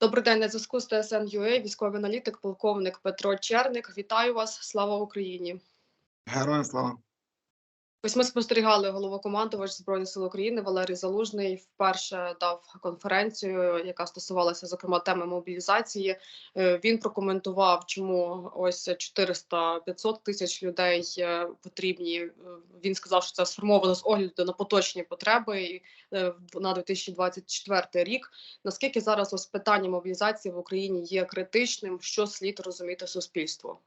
Добрий день на зв'язку з ТСН ЮЕ, військовий аналітик, полковник Петро Черник. Вітаю вас! Слава Україні! Героям слава. Ось ми спостерігали головокомандувач Збройних сил України Валерій Залужний вперше дав конференцію, яка стосувалася зокрема теми мобілізації. Е, Він прокоментував, чому ось 400-500 тисяч людей е, потрібні. Е, Він сказав, що це сформовано з огляду на поточні потреби на 2024 рік. Наскільки зараз ось питання мобілізації в Україні є критичним? Що слід розуміти суспільству?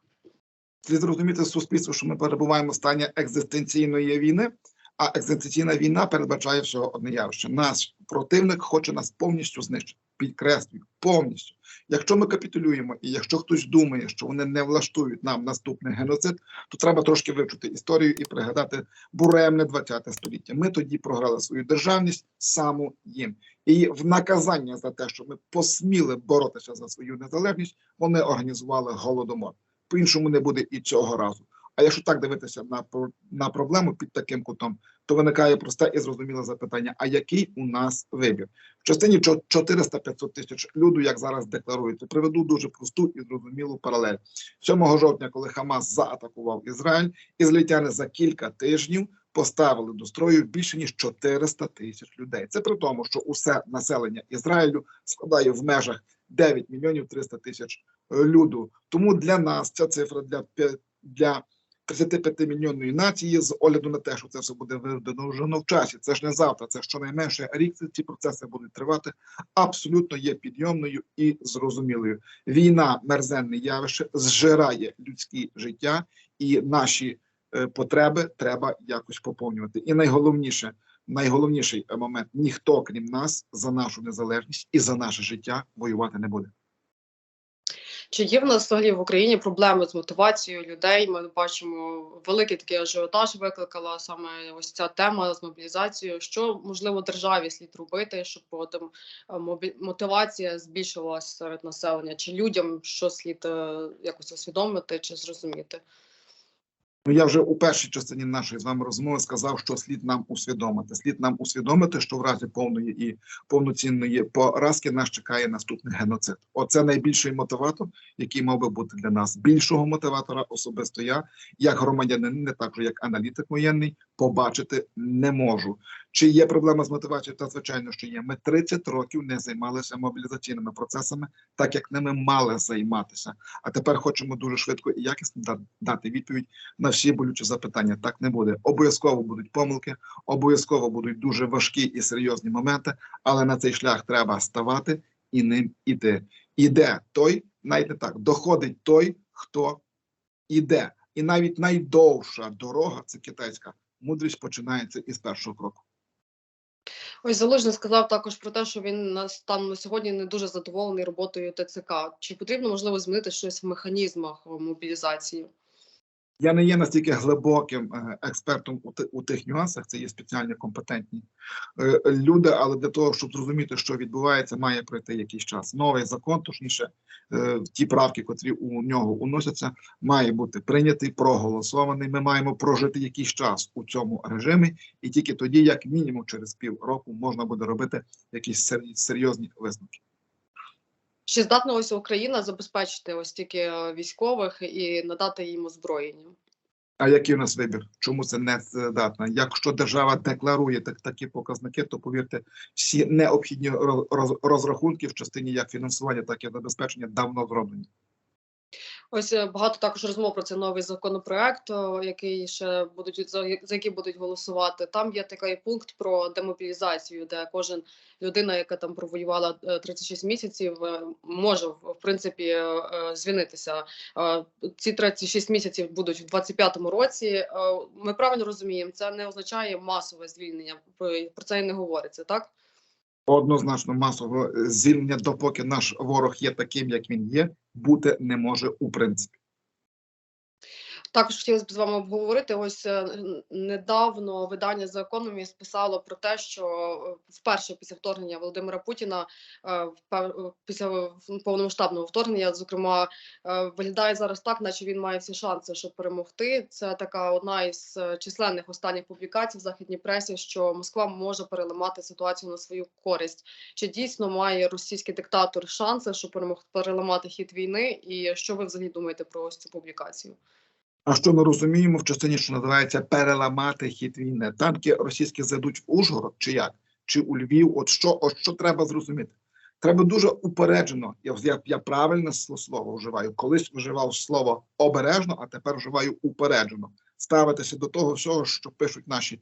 Слід зрозуміти суспільство, що ми перебуваємо в стані екзистенційної війни, а екзистенційна війна передбачає всього одне явище. Наш противник хоче нас повністю знищити. Підкреслюю, повністю. Якщо ми капітулюємо, і якщо хтось думає, що вони не влаштують нам наступний геноцид, то треба трошки вивчити історію і пригадати буремне 20 століття. Ми тоді програли свою державність саму їм. І в наказання за те, що ми посміли боротися за свою незалежність, вони організували голодомор. По-іншому не буде і цього разу. А якщо так дивитися на на проблему під таким кутом, то виникає просте і зрозуміле запитання: а який у нас вибір? В частині чо- 400-500 тисяч люду, як зараз декларують, приведу дуже просту і зрозумілу паралель. 7 жовтня, коли Хамас заатакував Ізраїль, ізраїльтяни за кілька тижнів поставили до строю більше ніж 400 тисяч людей. Це при тому, що усе населення Ізраїлю складає в межах 9 мільйонів 300 тисяч люду. Тому для нас ця цифра для для 35 мільйонної нації з огляду на те, що це все буде видано в часі. Це ж не завтра, це щонайменше рік. Ці- процеси будуть тривати. Абсолютно є підйомною і зрозумілою. Війна мерзенне явище зжирає людське життя, і наші е, потреби треба якось поповнювати. І найголовніше, найголовніший момент: ніхто крім нас за нашу незалежність і за наше життя воювати не буде. Чи є в нас взагалі в Україні проблеми з мотивацією людей? Ми бачимо великий такий ажіотаж викликала саме ось ця тема з мобілізацією. Що можливо державі слід робити, щоб потім е, мотивація збільшувалася серед населення? Чи людям що слід е, якось усвідомити чи зрозуміти? Ну, я вже у першій частині нашої з вами розмови сказав, що слід нам усвідомити. Слід нам усвідомити, що в разі повної і повноцінної поразки нас чекає наступний геноцид. Оце найбільший мотиватор, який мав би бути для нас. Більшого мотиватора особисто я, як громадянин, не так як аналітик воєнний, побачити не можу. Чи є проблема з мотивацією? Та звичайно, що є. Ми 30 років не займалися мобілізаційними процесами, так як ними мали займатися. А тепер хочемо дуже швидко і якісно дати відповідь на всі болючі запитання. Так не буде. Обов'язково будуть помилки, обов'язково будуть дуже важкі і серйозні моменти, але на цей шлях треба ставати і ним іти. Іде той, навіть так, доходить той, хто іде. І навіть найдовша дорога це китайська мудрість починається із першого кроку. Ось Залужний сказав також про те, що він на сьогодні не дуже задоволений роботою ТЦК. Чи потрібно можливо змінити щось в механізмах мобілізації? Я не є настільки глибоким е, експертом у, ти- у тих нюансах, це є спеціальні компетентні е, люди, але для того, щоб зрозуміти, що відбувається, має пройти якийсь час. Новий закон, точніше, е, ті правки, котрі у нього уносяться, має бути прийнятий, проголосований. Ми маємо прожити якийсь час у цьому режимі, і тільки тоді, як мінімум, через півроку можна буде робити якісь серйозні висновки. Чи здатна ось Україна забезпечити ось тільки е, військових і надати їм озброєння? А який у нас вибір? Чому це не здатна? Якщо держава декларує так, такі показники, то повірте, всі необхідні роз- роз- розрахунки в частині як фінансування, так і забезпечення давно зроблені. Ось е, багато також розмов про цей новий законопроект, який ще будуть за, який будуть голосувати. Там є такий пункт про демобілізацію, де кожен людина, яка там провоювала е, 36 місяців, е, може в принципі е, е, звільнитися. Е, Ці 36 місяців будуть в 25-му році. Е, Ми правильно розуміємо, це не означає масове звільнення. Про це і не говориться, так? Однозначно масового звільнення, допоки наш ворог є таким, як він є, бути не може у принципі. Також хотілося б з вами обговорити. Ось е, недавно видання The Economist писало про те, що е, вперше після вторгнення Володимира Путіна, е, після повномасштабного вторгнення, зокрема, виглядає зараз так, наче він має всі шанси, щоб перемогти. Це така одна із численних останніх публікацій в західній пресі, що Москва може переламати ситуацію на свою користь. Чи дійсно має російський диктатор шанси, щоб перемог переламати хід війни? І що ви взагалі думаєте про ось цю публікацію? А що ми розуміємо в частині, що називається переламати хід війни? Танки російські зайдуть в Ужгород чи як? Чи у Львів? От що, от що треба зрозуміти? Треба дуже упереджено. Я, я, я правильне слово вживаю. Колись вживав слово обережно, а тепер вживаю упереджено. Ставитися до того всього, що пишуть наші,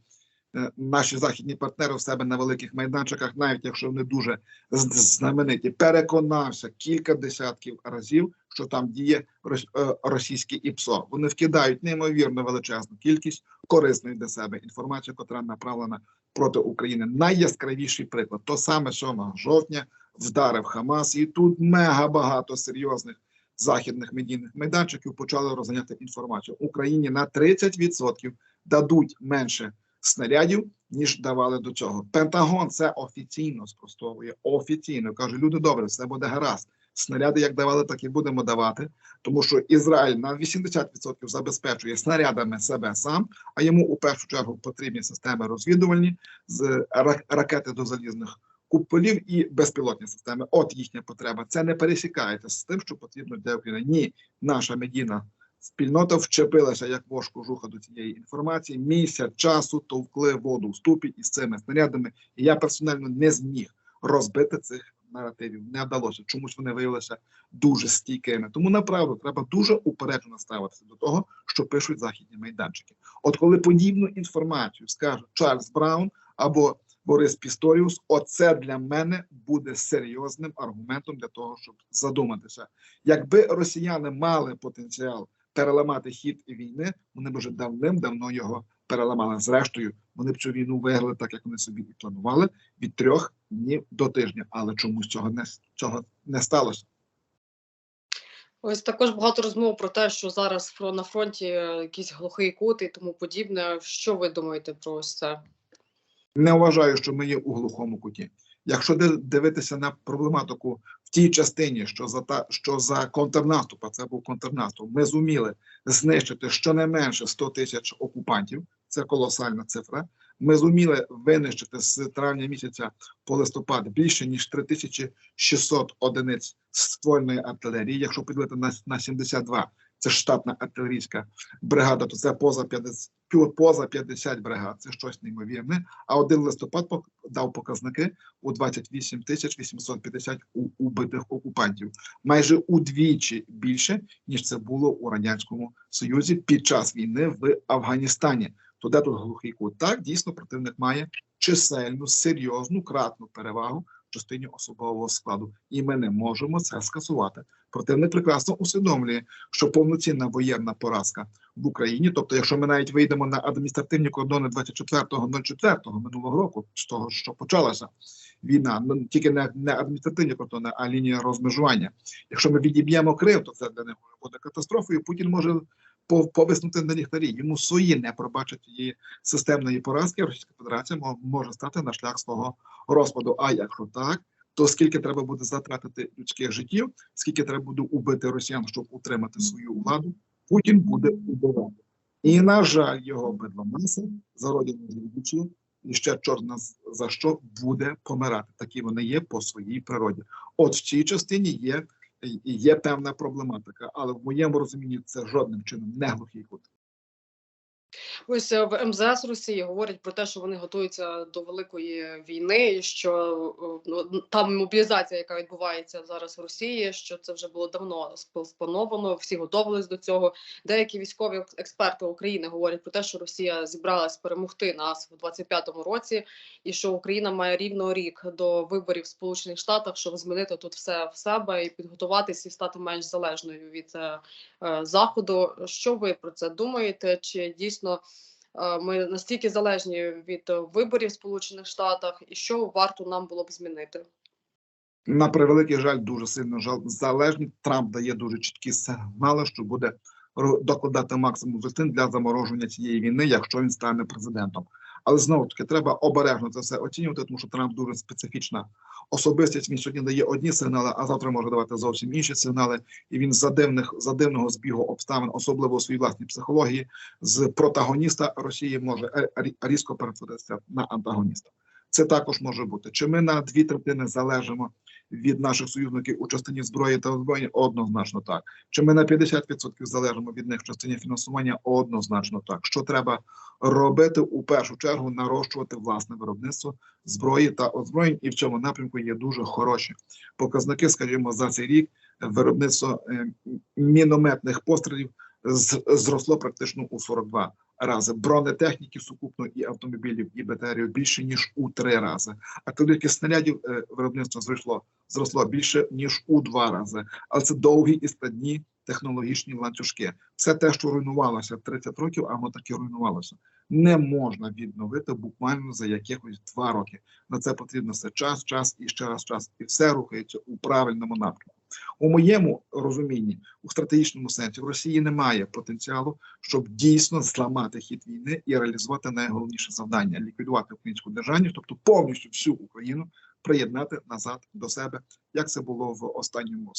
е, наші західні партнери в себе на великих майданчиках, навіть якщо вони дуже знамениті. Переконався кілька десятків разів, що там діє е, російське ІПСО. Вони вкидають неймовірно величезну кількість корисної для себе інформації, яка направлена проти України. Найяскравіший приклад то саме 7 жовтня вдарив Хамас, і тут мега багато серйозних західних медійних майданчиків почали розганяти інформацію. Україні на 30% дадуть менше снарядів, ніж давали до цього. Пентагон це офіційно спростовує. Офіційно каже: люди добре, все буде гаразд. Снаряди, як давали, так і будемо давати, тому що Ізраїль на 80% забезпечує снарядами себе сам, а йому у першу чергу потрібні системи розвідувальні з ракети до залізних куполів і безпілотні системи. От їхня потреба. Це не пересікається з тим, що потрібно для України. Ні, наша медійна спільнота вчепилася як вошку кожуха до цієї інформації. Місяць часу товкли воду в ступі із цими снарядами, і я персонально не зміг розбити цих наративів. Не вдалося. Чомусь вони виявилися дуже стійкими. Тому направду треба дуже упереджено ставитися до того, що пишуть західні майданчики. От коли подібну інформацію скаже Чарльз Браун або Борис Пісторіус, оце для мене буде серйозним аргументом для того, щоб задуматися. Якби росіяни мали потенціал переламати хід війни, вони б вже давним-давно його переламали. Зрештою, вони б цю війну виграли так, як вони собі і планували, від трьох днів до тижня. Але чомусь цього не цього не сталося. Ось також багато розмов про те, що зараз на фронті е, якийсь глухий кут і тому подібне. Що ви думаєте про ось це? Не вважаю, що ми є у глухому куті. Якщо дивитися на проблематику в тій частині, що за та що за контрнаступ, а це був контрнаступ, ми зуміли знищити щонайменше 100 тисяч окупантів. Це колосальна цифра. Ми зуміли винищити з травня місяця по листопад більше ніж 3600 одиниць ствольної артилерії. Якщо поділити на, на 72, це штатна артилерійська бригада, то це поза 50, поза 50 бригад. Це щось неймовірне. А один листопад дав показники у 28 тисяч 850 у- убитих окупантів, майже удвічі більше ніж це було у радянському союзі під час війни в Афганістані. То де тут глухий кут? Так дійсно противник має чисельну, серйозну кратну перевагу в частині особового складу, і ми не можемо це скасувати. Противник прекрасно усвідомлює, що повноцінна воєнна поразка в Україні, тобто, якщо ми навіть вийдемо на адміністративні кордони 24.04 минулого року, з того, що почалася війна, ну тільки не, не адміністративні кордони, а лінія розмежування. Якщо ми відіб'ємо Крим, то це для них буде катастрофою. Путін може повиснути на ліхтарі. Йому свої не пробачать її системної поразки. Російська Федерація може стати на шлях свого розпаду. А якщо так, то скільки треба буде затратити людських життів, скільки треба буде убити росіян, щоб утримати свою владу, Путін буде убивати. І, на жаль, його бидломаса за родину звідчі, і ще чорна за що буде помирати. Такі вони є по своїй природі. От в цій частині є, є певна проблематика, але в моєму розумінні це жодним чином не глухий кут. Ось е, в МЗС Росії говорять про те, що вони готуються до великої війни, що е, ну, там мобілізація, яка відбувається зараз в Росії, що це вже було давно сп- сплановано, всі готувалися до цього. Деякі військові експерти України говорять про те, що Росія зібралась перемогти нас в 25-му році, і що Україна має рівно рік до виборів в Сполучених Штатах, щоб змінити тут все в себе і підготуватися і стати менш залежною від е, заходу. Що ви про це думаєте? Чи дійсно е, ми настільки залежні від е, виборів Сполучених Штатах, і що варто нам було б змінити? На превеликий жаль, дуже сильно жал- залежні. Трамп дає дуже чіткі сигнали, що буде докладати максимум зусиль для замороження цієї війни, якщо він стане президентом. Але знову таки треба обережно це все оцінювати, тому що Трамп дуже специфічна особистість. Він сьогодні дає одні сигнали, а завтра може давати зовсім інші сигнали. І він за дивних за дивного збігу обставин, особливо у своїй власній психології, з протагоніста Росії може е, рі- різко перетворитися на антагоніста. Це також може бути. Чи ми на дві третини залежимо від наших союзників у частині зброї та озброєння? Однозначно так. Чи ми на 50% залежимо від них в частині фінансування? Однозначно так. Що треба робити у першу чергу нарощувати власне виробництво зброї та озброєнь, і в цьому напрямку є дуже хороші показники. Скажімо, за цей рік виробництво е, мінометних пострілів зросло практично у 42 рази. Бронетехніки сукупно і автомобілів, і БТРів більше ніж у три рази. А кількість снарядів е, виробництво зросло зросло більше ніж у два рази. Але це довгі і складні технологічні ланцюжки. Все те, що руйнувалося 30 років, а воно так і руйнувалося. Не можна відновити буквально за якихось два роки. На це потрібно все час, час і ще раз час, і все рухається у правильному напрямку. У моєму розумінні, у стратегічному сенсі, в Росії немає потенціалу, щоб дійсно зламати хід війни і реалізувати найголовніше завдання ліквідувати українську державність, тобто повністю всю Україну приєднати назад до себе, як це було в останньому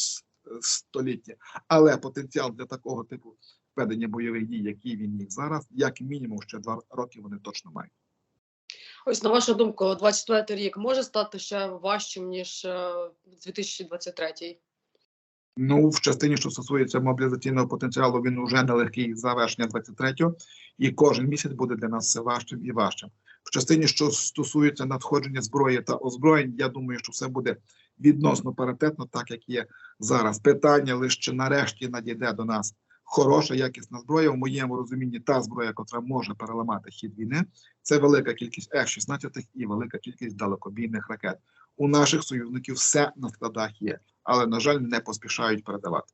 столітті. Але потенціал для такого типу ведення бойових дій, який він їх зараз, як мінімум ще два роки вони точно мають. Ось на вашу думку, 24 рік може стати ще важчим ніж е, 2023? Ну, в частині, що стосується мобілізаційного потенціалу, він уже нелегкий завершення 23-го, і кожен місяць буде для нас все важчим і важчим. В частині, що стосується надходження зброї та озброєнь, я думаю, що все буде відносно паритетно, так як є зараз. Питання лише чи нарешті надійде до нас хороша, якісна зброя. В моєму розумінні та зброя, яка може переламати хід війни, це велика кількість F-16 і велика кількість далекобійних ракет. У наших союзників все на складах є, але на жаль, не поспішають передавати.